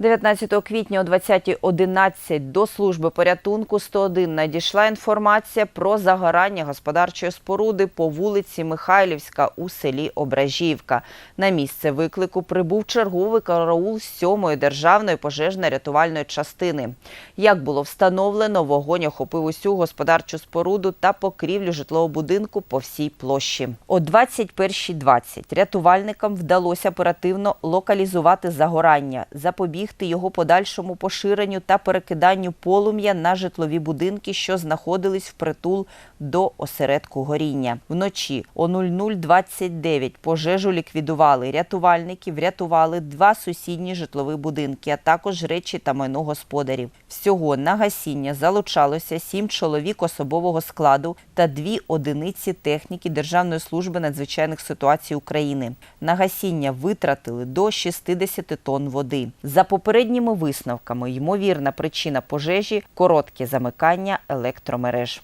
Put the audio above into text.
19 квітня о 20.11 до служби порятунку 101 надійшла інформація про загорання господарчої споруди по вулиці Михайлівська у селі Ображівка. На місце виклику прибув черговий караул 7-ї державної пожежно-рятувальної частини. Як було встановлено, вогонь охопив усю господарчу споруду та покрівлю житлового будинку по всій площі. О 21.20 рятувальникам вдалося оперативно локалізувати загорання, запобігти його подальшому поширенню та перекиданню полум'я на житлові будинки, що знаходились впритул до осередку горіння. Вночі о 00.29 пожежу ліквідували. Рятувальники врятували два сусідні житлові будинки, а також речі та майно господарів. Всього на гасіння залучалося сім чоловік особового складу та дві одиниці техніки Державної служби надзвичайних ситуацій України. На гасіння витратили до 60 тонн води. За попередніми висновками, ймовірна причина пожежі коротке замикання електромереж.